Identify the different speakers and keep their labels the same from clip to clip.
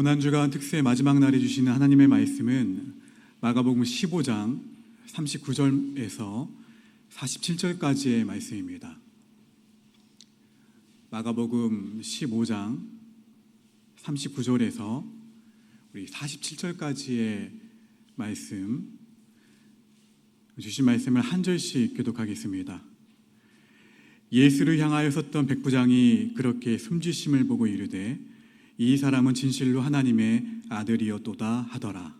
Speaker 1: 고난주간 특수의 마지막 날에 주시는 하나님의 말씀은 마가복음 15장 39절에서 47절까지의 말씀입니다. 마가복음 15장 39절에서 우리 47절까지의 말씀 주신 말씀을 한 절씩 교독하겠습니다. 예수를 향하여 섰던 백부장이 그렇게 숨지심을 보고 이르되 이 사람은 진실로 하나님의 아들이었도다 하더라.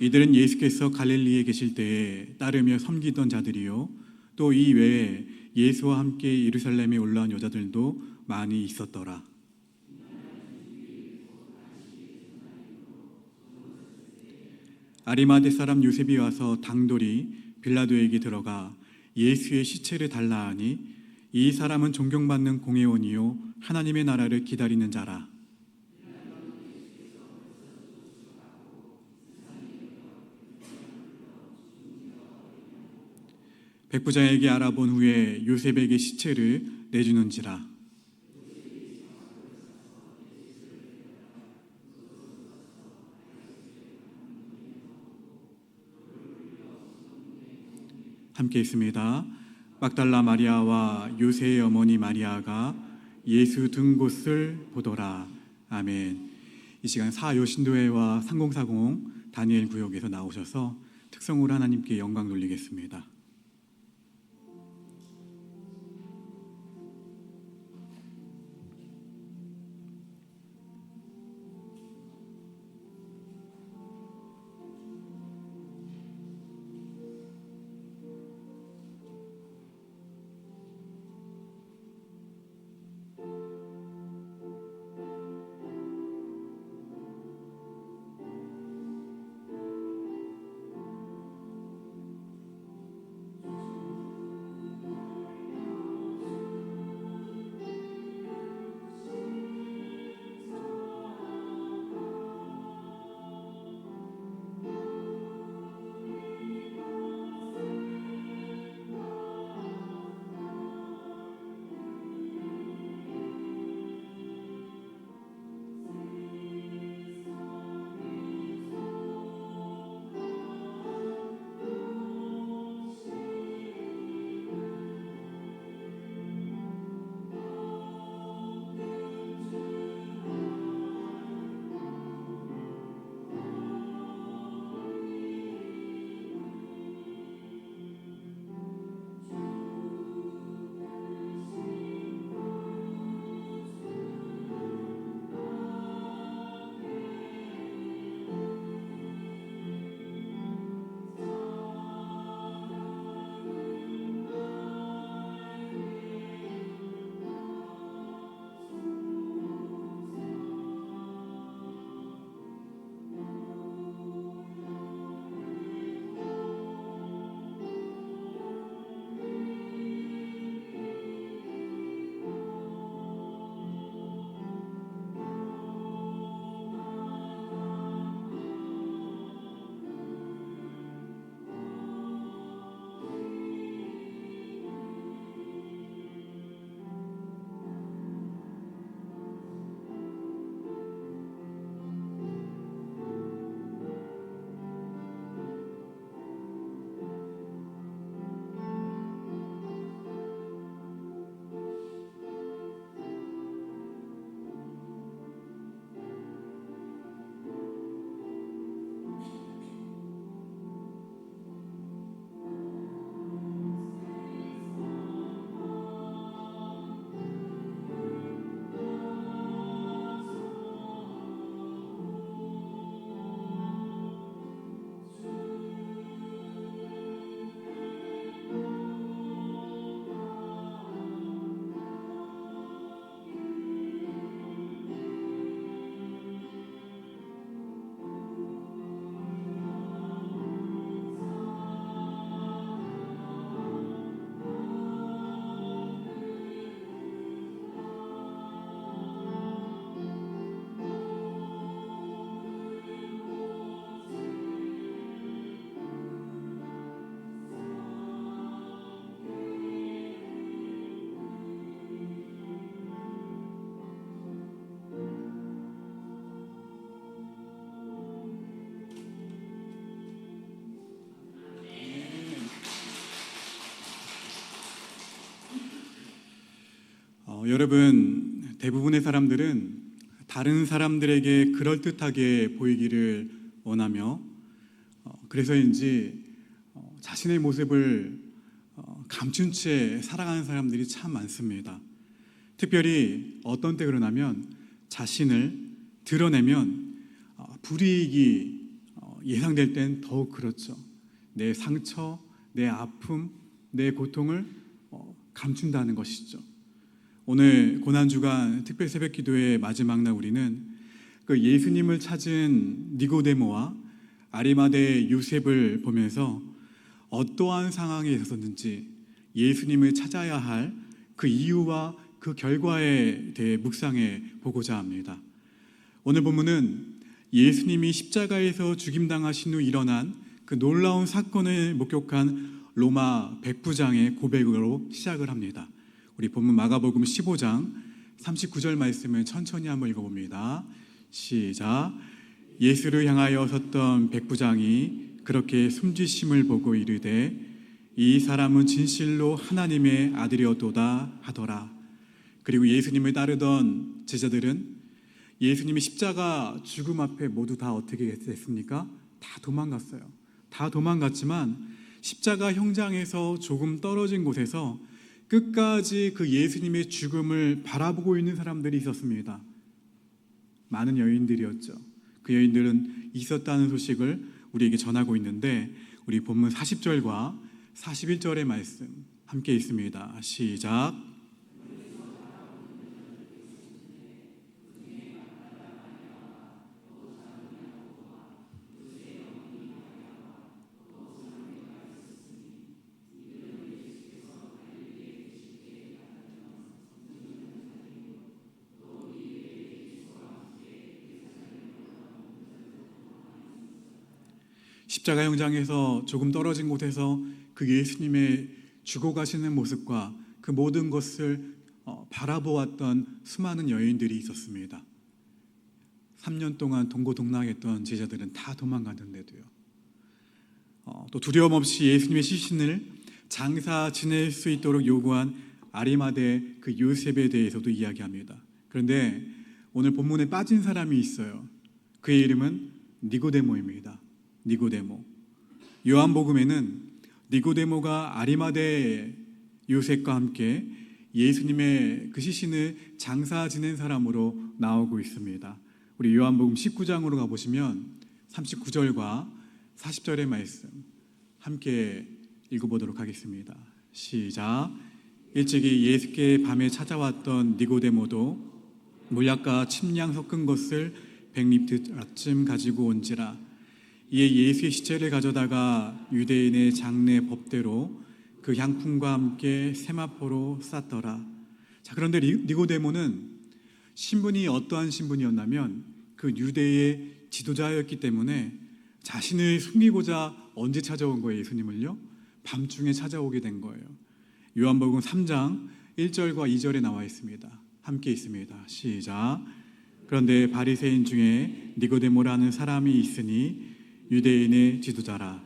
Speaker 1: 이들은 예수께서 갈릴리에 계실 때에 따르며 섬기던 자들이요 또 이 외에 예수와 함께 예루살렘에 올라온 여자들도 많이 있었더라. 아리마대 사람 요셉이 와서 당돌이 빌라도에게 들어가 예수의 시체를 달라 하니 이 사람은 존경받는 공회원이요 하나님의 나라를 기다리는 자라. 백부장에게 알아본 후에 요셉에게 시체를 내주는지라. 함께 있습니다. 막달라 마리아와 요새의 어머니 마리아가 예수 등 곳을 보더라. 아멘. 이 시간 사요신도회와 3040 다니엘 구역에서 나오셔서 특성으로 하나님께 영광 돌리겠습니다. 여러분 대부분의 사람들은 다른 사람들에게 그럴듯하게 보이기를 원하며 어, 그래서인지 어, 자신의 모습을 어, 감춘 채 살아가는 사람들이 참 많습니다. 특별히 어떤 때 그러냐면 자신을 드러내면 어, 불이익이 어, 예상될 땐 더욱 그렇죠. 내 상처, 내 아픔, 내 고통을 어, 감춘다는 것이죠. 오늘 고난 주간 특별 새벽 기도의 마지막 날 우리는 그 예수님을 찾은 니고데모와 아리마대 요셉을 보면서 어떠한 상황에 있었는지 예수님을 찾아야 할 그 이유와 그 결과에 대해 묵상해 보고자 합니다. 오늘 본문은 예수님이 십자가에서 죽임당하신 후 일어난 그 놀라운 사건을 목격한 로마 백부장의 고백으로 시작을 합니다. 우리 본문 마가복음 15장 39절 말씀을 천천히 한번 읽어봅니다. 시작. 예수를 향하여 섰던 백부장이 그렇게 숨지심을 보고 이르되 이 사람은 진실로 하나님의 아들이었도다 하더라. 그리고 예수님을 따르던 제자들은 예수님이 십자가 죽음 앞에 모두 다 어떻게 됐습니까? 다 도망갔어요. 다 도망갔지만 십자가 형장에서 조금 떨어진 곳에서 끝까지 그 예수님의 죽음을 바라보고 있는 사람들이 있었습니다. 많은 여인들이었죠. 그 여인들은 있었다는 소식을 우리에게 전하고 있는데 우리 본문 40절과 41절의 말씀 함께 있습니다. 시작. 십자가 형장에서 조금 떨어진 곳에서 그 예수님의 죽어가시는 모습과 그 모든 것을 어, 바라보았던 수많은 여인들이 있었습니다. 3년 동안 동고동락했던 제자들은 다 도망갔는데도요. 어, 또 두려움 없이 예수님의 시신을 장사 지낼 수 있도록 요구한 아리마대 그 요셉에 대해서도 이야기합니다. 그런데 오늘 본문에 빠진 사람이 있어요. 그의 이름은 니고데모입니다. 니고데모. 요한복음에는 니고데모가 아리마대 요셉과 함께 예수님의 그 시신을 장사 지낸 사람으로 나오고 있습니다. 우리 요한복음 19장으로 가보시면 39절과 40절의 말씀 함께 읽어보도록 하겠습니다. 시작. 일찍이 예수께 밤에 찾아왔던 니고데모도 물약과 침량 섞은 것을 백립들쯤 가지고 온지라 이에 예수의 시체를 가져다가 유대인의 장례 법대로 그 향품과 함께 세마포로 쌌더라. 자, 그런데 니고데모는 신분이 어떠한 신분이었냐면 그 유대의 지도자였기 때문에 자신을 숨기고자 언제 찾아온 거예요, 예수님을요? 밤중에 찾아오게 된 거예요. 요한복음 3장 1절과 2절에 나와 있습니다. 함께 있습니다. 시작. 그런데 바리새인 중에 니고데모라는 사람이 있으니 유대인의 지도자라.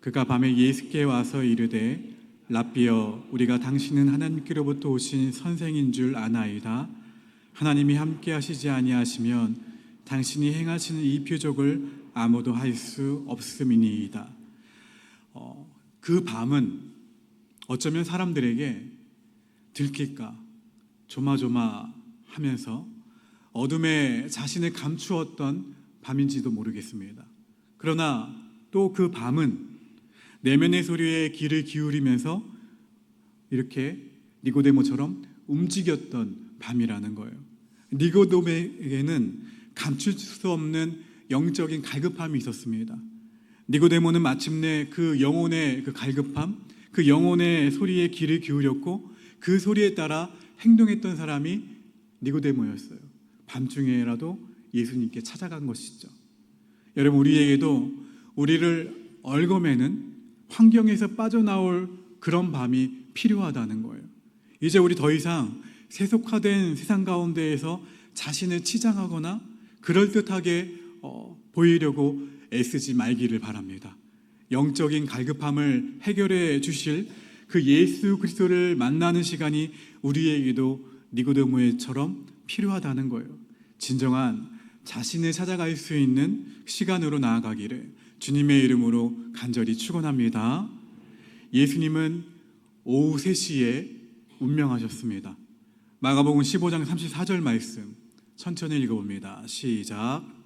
Speaker 1: 그가 밤에 예수께 와서 이르되 라비어 우리가 당신은 하나님께로부터 오신 선생인 줄 아나이다. 하나님이 함께 하시지 아니하시면 당신이 행하시는 이 표적을 아무도 할 수 없음이니이다. 어, 그 밤은 어쩌면 사람들에게 들킬까 조마조마하면서 어둠에 자신을 감추었던 밤인지도 모르겠습니다. 그러나 또 그 밤은 내면의 소리에 귀를 기울이면서 이렇게 니고데모처럼 움직였던 밤이라는 거예요. 니고데모에게는 감출 수 없는 영적인 갈급함이 있었습니다. 니고데모는 마침내 그 영혼의 그 갈급함, 그 영혼의 소리에 귀를 기울였고 그 소리에 따라 행동했던 사람이 니고데모였어요. 밤중에라도 예수님께 찾아간 것이죠. 여러분 우리에게도 우리를 얽어매는 환경에서 빠져나올 그런 밤이 필요하다는 거예요. 이제 우리 더 이상 세속화된 세상 가운데에서 자신을 치장하거나 그럴듯하게 어, 보이려고 애쓰지 말기를 바랍니다. 영적인 갈급함을 해결해 주실 그 예수 그리스도를 만나는 시간이 우리에게도 니고데모처럼 필요하다는 거예요. 진정한 자신을 찾아갈 수 있는 시간으로 나아가기를 주님의 이름으로 간절히 축원합니다. 예수님은 오후 3시에 운명하셨습니다. 마가복음 15장 34절 말씀 천천히 읽어봅니다. 시작.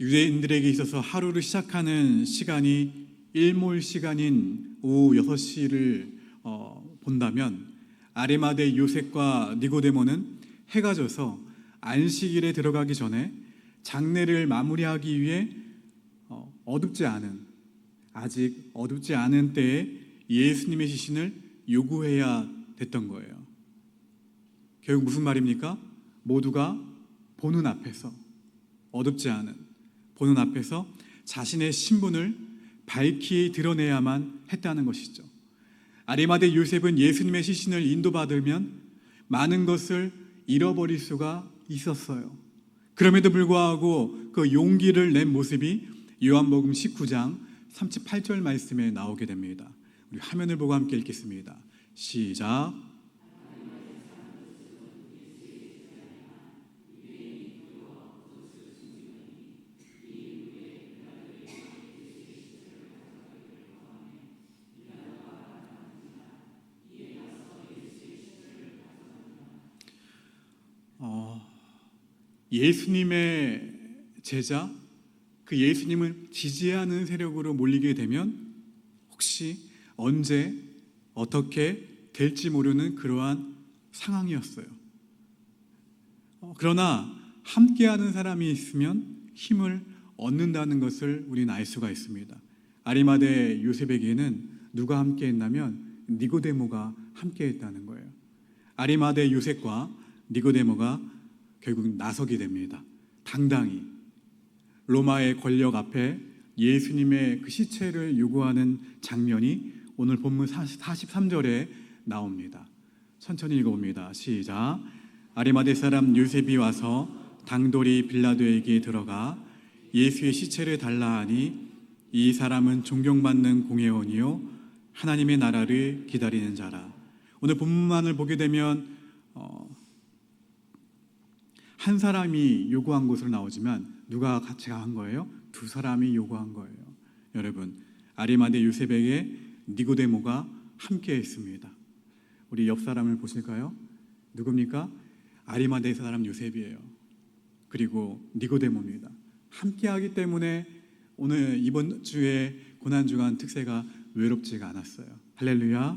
Speaker 1: 유대인들에게 있어서 하루를 시작하는 시간이 일몰 시간인 오후 6시를 어, 본다면 아레마데 요셉과 니고데모는 해가 져서 안식일에 들어가기 전에 장례를 마무리하기 위해 어, 어둡지 않은 아직 어둡지 않은 때에 예수님의 시신을 요구해야 됐던 거예요. 결국 무슨 말입니까? 모두가 보는 앞에서 어둡지 않은 보는 앞에서 자신의 신분을 밝히 드러내야만 했다는 것이죠. 아리마대 요셉은 예수님의 시신을 인도받으면 많은 것을 잃어버릴 수가 있었어요. 그럼에도 불구하고 그 용기를 낸 모습이 요한복음 19장 38절 말씀에 나오게 됩니다. 우리 화면을 보고 함께 읽겠습니다. 시작. 어, 예수님의 제자, 그 예수님을 지지하는 세력으로 몰리게 되면 혹시 언제 어떻게 될지 모르는 그러한 상황이었어요. 어, 그러나 함께하는 사람이 있으면 힘을 얻는다는 것을 우리는 알 수가 있습니다. 아리마대 요셉에게는 누가 함께했냐면 니고데모가 함께했다는 거예요. 아리마대 요셉과 니고데모가 결국 나서게 됩니다. 당당히 로마의 권력 앞에 예수님의 그 시체를 요구하는 장면이 오늘 본문 43절에 나옵니다. 천천히 읽어봅니다. 시작. 아리마대 사람 요셉이 와서 당돌이 빌라도에게 들어가 예수의 시체를 달라 하니 이 사람은 존경받는 공회원이요 하나님의 나라를 기다리는 자라. 오늘 본문만을 보게 되면 어, 한 사람이 요구한 것으로 나오지만 누가 같이 한 거예요? 두 사람이 요구한 거예요. 여러분 아리마대 요셉에게 니고데모가 함께 했습니다. 우리 옆 사람을 보실까요? 누굽니까? 아리마대 사람 요셉이에요. 그리고 니고데모입니다. 함께 하기 때문에 오늘 이번 주에 고난 주간 특세가 외롭지가 않았어요. 할렐루야.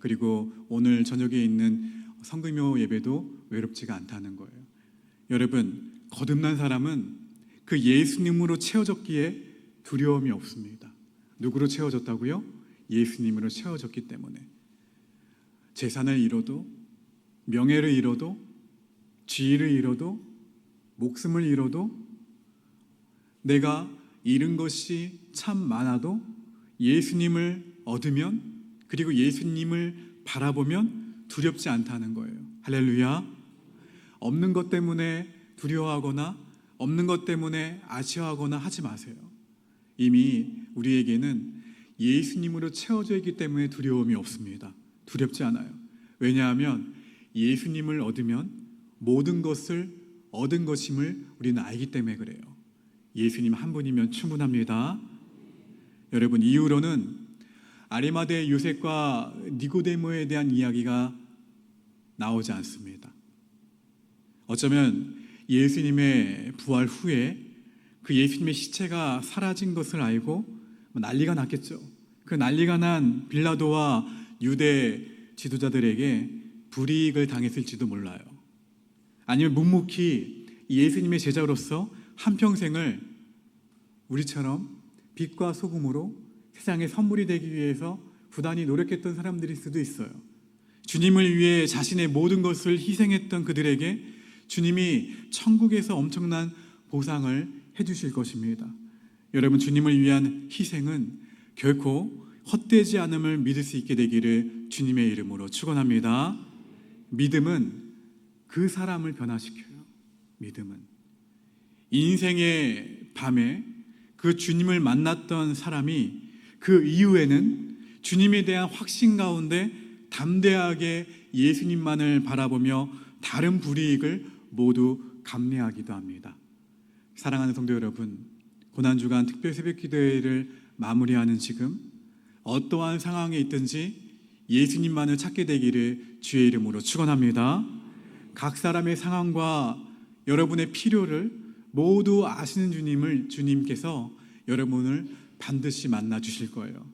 Speaker 1: 그리고 오늘 저녁에 있는 성금요 예배도 외롭지가 않다는 거예요. 여러분, 거듭난 사람은 그 예수님으로 채워졌기에 두려움이 없습니다. 누구로 채워졌다고요? 예수님으로 채워졌기 때문에. 재산을 잃어도, 명예를 잃어도, 지위를 잃어도, 목숨을 잃어도, 내가 잃은 것이 참 많아도 예수님을 얻으면, 그리고 예수님을 바라보면 두렵지 않다는 거예요. 할렐루야. 없는 것 때문에 두려워하거나 없는 것 때문에 아쉬워하거나 하지 마세요. 이미 우리에게는 예수님으로 채워져 있기 때문에 두려움이 없습니다. 두렵지 않아요. 왜냐하면 예수님을 얻으면 모든 것을 얻은 것임을 우리는 알기 때문에 그래요. 예수님 한 분이면 충분합니다. 여러분 이후로는 아리마대 요셉과 니고데모에 대한 이야기가 나오지 않습니다. 어쩌면 예수님의 부활 후에 그 예수님의 시체가 사라진 것을 알고 뭐 난리가 났겠죠. 그 난리가 난 빌라도와 유대 지도자들에게 불이익을 당했을지도 몰라요. 아니면 묵묵히 예수님의 제자로서 한평생을 우리처럼 빛과 소금으로 세상의 선물이 되기 위해서 부단히 노력했던 사람들일 수도 있어요. 주님을 위해 자신의 모든 것을 희생했던 그들에게 주님이 천국에서 엄청난 보상을 해주실 것입니다. 여러분, 주님을 위한 희생은 결코 헛되지 않음을 믿을 수 있게 되기를 주님의 이름으로 축원합니다. 믿음은 그 사람을 변화시켜요. 믿음은 인생의 밤에 그 주님을 만났던 사람이 그 이후에는 주님에 대한 확신 가운데 담대하게 예수님만을 바라보며 다른 불이익을 모두 감내하기도 합니다. 사랑하는 성도 여러분, 고난 주간 특별 새벽 기도회를 마무리하는 지금 어떠한 상황에 있든지 예수님만을 찾게 되기를 주의 이름으로 축원합니다. 각 사람의 상황과 여러분의 필요를 모두 아시는 주님을 주님께서 여러분을 반드시 만나 주실 거예요.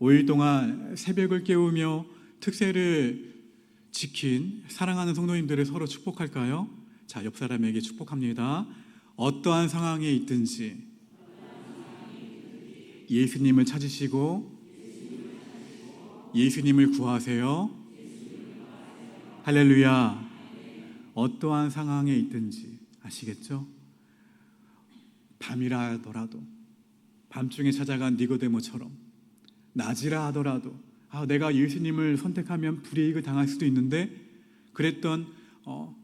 Speaker 1: 5일 동안 새벽을 깨우며 특세를 지킨 사랑하는 성도님들을 서로 축복할까요? 자, 옆 사람에게 축복합니다. 어떠한 상황에 있든지 예수님을 찾으시고 예수님을 구하세요. 할렐루야. 어떠한 상황에 있든지 아시겠죠? 밤이라 하더라도 밤중에 찾아간 니고데모처럼 낮이라 하더라도 아, 내가 예수님을 선택하면 불이익을 당할 수도 있는데 그랬던 어,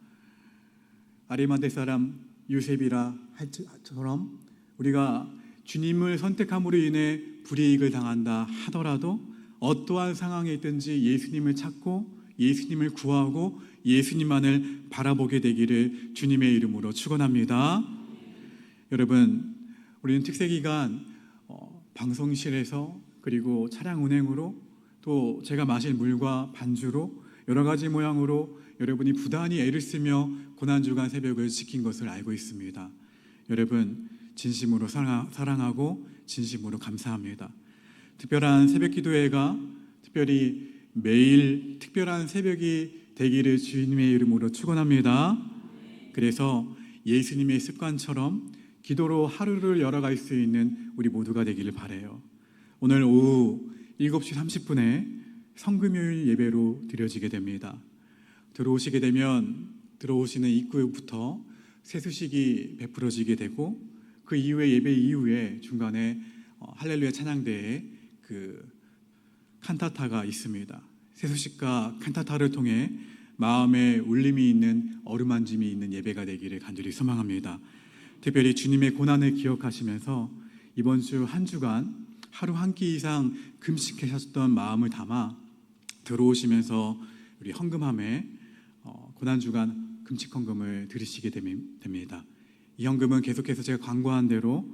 Speaker 1: 아리마대 사람 요셉이라 할처럼 우리가 주님을 선택함으로 인해 불이익을 당한다 하더라도 어떠한 상황에 있든지 예수님을 찾고 예수님을 구하고 예수님만을 바라보게 되기를 주님의 이름으로 축원합니다. 여러분, 우리는 특세 기간 어, 방송실에서 그리고 차량 운행으로 또 제가 마실 물과 반주로 여러 가지 모양으로 여러분이 부단히 애를 쓰며 고난 주간 새벽을 지킨 것을 알고 있습니다. 여러분 진심으로 사랑, 사랑하고 진심으로 감사합니다. 특별한 새벽 기도회가 특별히 매일 특별한 새벽이 되기를 주님의 이름으로 축원합니다. 그래서 예수님의 습관처럼 기도로 하루를 열어갈 수 있는 우리 모두가 되기를 바래요. 오늘 오후 7시 30분에 성금요일 예배로 드려지게 됩니다. 들어오시게 되면 들어오시는 입구부터 세수식이 베풀어지게 되고 그 이후에 예배 이후에 중간에 어, 할렐루야 찬양대에 그 칸타타가 있습니다. 세수식과 칸타타를 통해 마음에 울림이 있는 어루만짐이 있는 예배가 되기를 간절히 소망합니다. 특별히 주님의 고난을 기억하시면서 이번 주 한 주간 하루 한 끼 이상 금식하셨던 마음을 담아 들어오시면서 우리 헌금함에 어, 고난 주간 금식 헌금을 드리시게 됩니다. 이 헌금은 계속해서 제가 광고한 대로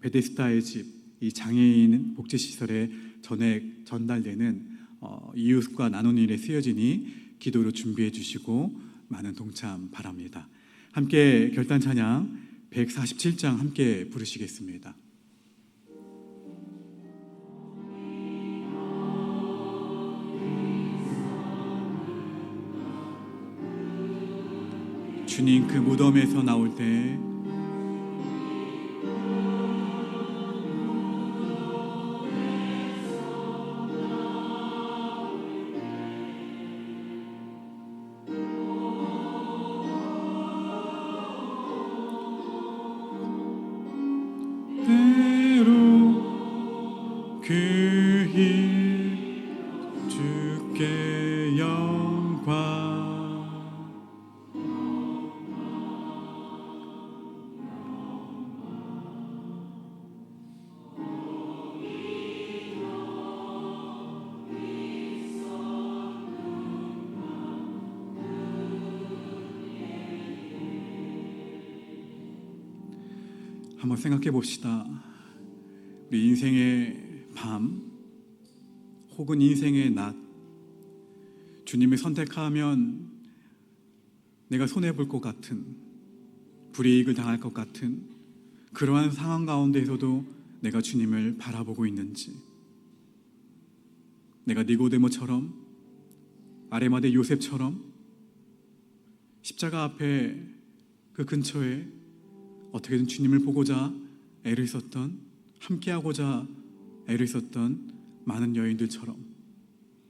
Speaker 1: 베데스다의 집, 이 장애인 복지 시설에 전액 전달되는 어, 이웃과 나누는 일에 쓰여지니 기도로 준비해 주시고 많은 동참 바랍니다. 함께 결단 찬양 147장 함께 부르시겠습니다. 주님 그 무덤에서 나올 때 한번 생각해 봅시다. 우리 인생의 밤 혹은 인생의 낮 주님을 선택하면 내가 손해 볼 것 같은 불이익을 당할 것 같은 그러한 상황 가운데에서도 내가 주님을 바라보고 있는지 내가 니고데모처럼 아레마데 요셉처럼 십자가 앞에 그 근처에 어떻게든 주님을 보고자 애를 썼던 함께하고자 애를 썼던 많은 여인들처럼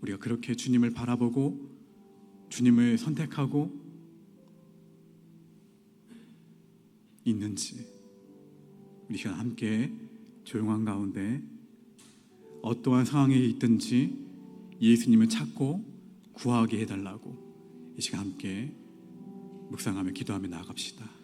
Speaker 1: 우리가 그렇게 주님을 바라보고 주님을 선택하고 있는지 우리가 함께 조용한 가운데 어떠한 상황에 있든지 예수님을 찾고 구하게 해달라고 이 시간 함께 묵상하며 기도하며 나아갑시다.